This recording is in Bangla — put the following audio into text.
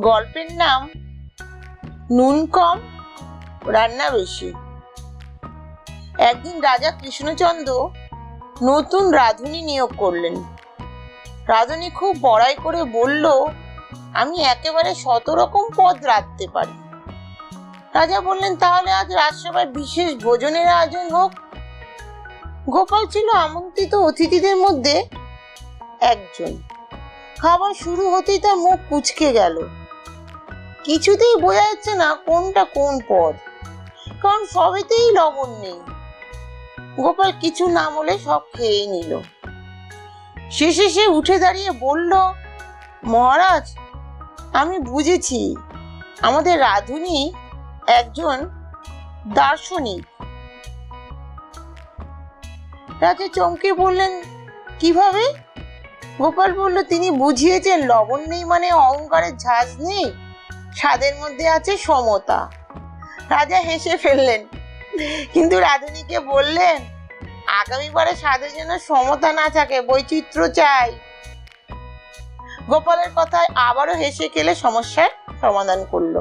গল্পের নাম নুন কম, রান্না বেশি। একদিন রাজা কৃষ্ণচন্দ্র নতুন রাঁধুনি নিয়োগ করলেন। রাঁধুনি খুব বড়াই করে বলল, আমি একেবারে শত রকম পদ রাঁধতে পারি। রাজা বললেন, তাহলে আজ রাজসভায় বিশেষ ভোজনের আয়োজন হোক। গোপাল ছিল আমন্ত্রিত অতিথিদের মধ্যে একজন। খাবার শুরু হতেই তার মুখ কুচকে গেল। কিছুতেই বোঝা যাচ্ছে না কোনটা কোন পদ। কারণ সবেতেই লবণ নেই। গোপাল কিছু না বলে সব খেয়ে নিল। শেষে সে উঠে দাঁড়িয়ে বলল, মহারাজ, আমি বুঝেছি। আমাদের রাধুনি একজন দার্শনিক। রাজা চমকে বললেন, কীভাবে? গোপাল বলল, তিনি বুঝিয়েছেন লবণ নেই মানে অহংকারের ঝাঁজ নেই। স্বাদের মধ্যে আছে সমতা। রাজা হেসে ফেললেন। কিন্তু রাধুনীকে বললেন, আগামী আগামীবারে স্বাদের জন্য সমতা না থাকে, বৈচিত্র্য চাই। গোপালের কথায় আবারও হেসে খেলে সমস্যার সমাধান করল।